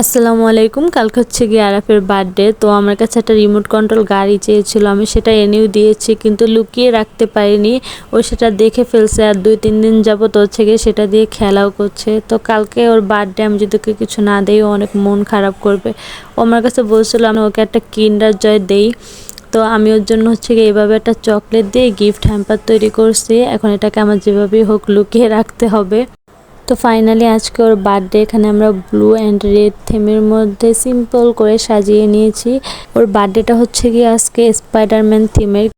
আসসালামু আলাইকুম। কালকে হচ্ছে গিয়ে আরাফের বার্থডে তো আমার কাছে একটা রিমোট কন্ট্রোল গাড়ি চেয়েছিল। আমি সেটা এনেও দিয়েছি, কিন্তু লুকিয়ে রাখতে পারিনি। ও সেটা দেখে ফেলছে আর দুই, তিন দিন যাবত হচ্ছে গিয়ে সেটা দিয়ে খেলাও করছে। তো কালকে ওর বার্থডে আমি যদি ওকে কিছু না দেই, ও অনেক মন খারাপ করবে। ও আমার কাছে বলছিল, আমি ওকে একটা কিন্ডার জয় দেই। তো আমি ওর জন্য হচ্ছে গিয়ে এইভাবে একটা চকলেট দিয়ে গিফট হ্যাম্পার তৈরি করছি। এখন এটাকে আমার যেভাবেই হোক লুকিয়ে রাখতে হবে। তো ফাইনালি আজকে ওর বার্থডে এখানে আমরা ব্লু অ্যান্ড রেড থিমের মধ্যে সিম্পল করে সাজিয়ে নিয়েছি। ওর বার্থডেটা হচ্ছে কি আজকে স্পাইডারম্যান থিমের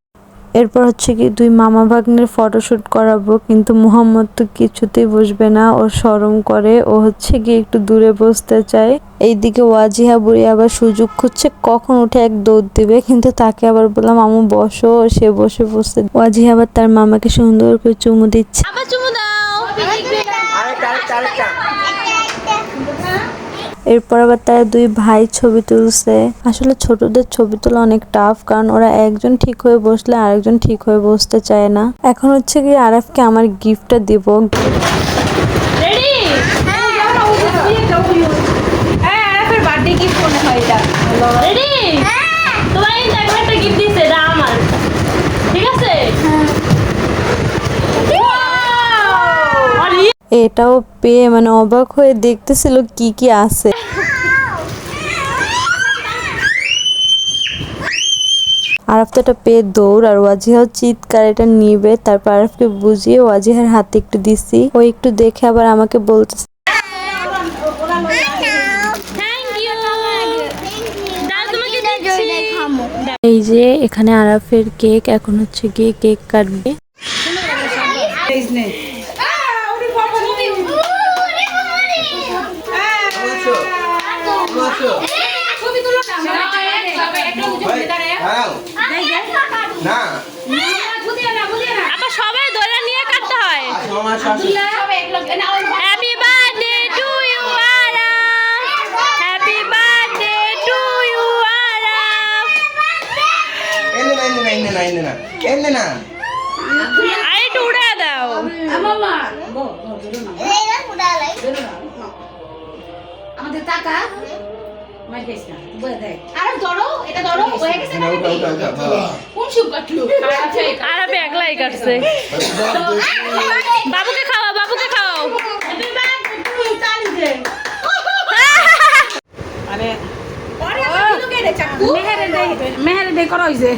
এরপর হচ্ছে কি দুই মামা ভাগ্নের ফটোশ্যুট করাবো, কিন্তু মোহাম্মদ তো কিছুতেই বসবে না, ও শরম করে। ও হচ্ছে কি একটু দূরে বসতে চায়। এইদিকে ওয়াজিহা বুড়ি আবার সুযোগ খুঁজছে কখন উঠে এক দৌড় দিবে, কিন্তু তাকে আবার বললাম আমু বসো। সে বসে বসে ওয়াজিহা আবার তার মামাকে সুন্দর করে চুমু দিচ্ছে। এরপর আবার তারা দুই ভাই ছবি তুলছে। আসলে ছোটদের ছবি তোলা অনেক টাফ কারণ ওরা একজন ঠিক হয়ে বসলে আরেকজন ঠিক হয়ে বসতে চায় না। এখন হচ্ছে কি আরাফকে আমার গিফটটা দিব রেডি হ্যাঁ আরাফের বার্থডে গিফট মনে হয় এটা রেডি তোমার এই দেখো একটা গিফট দিছে এটা আমার ঠিক আছে Wow! আর ই- এটাও পেয়ে মানে অবাক হয়ে দেখতেছিল কি কি আছে। আরাফ তো এটা পেয়ে দৌড় আর ওয়াজিহাও চিৎকার এটা নিবে। তারপর আরাফকে বুঝিয়ে ওয়াজিহার হাতে একটু দিছি ও একটু দেখে আবার আমাকে বলতেছে। এই যে এখানে আরাফের কেক, এখন হচ্ছে গিয়ে কেক কাটবে বসো বসো দাঁড়াও না আবার সবাই ধরে নিয়ে কাটতে হয় আসো আমার শাশু হ্যাপি বার্থডে টু ইউ আরাম হ্যাপি বার্থডে টু ইউ আরাম এনে না এনে না এনে না এনে না না। একটু উড়ে দাও। আমাদের টাকা আর ধরো এটা ধরো হয়ে গেছে না আরামে একলাই কাটছে বাবুকে খাওয়া বাবুকে খাও মেহের দেই করা হয়েছে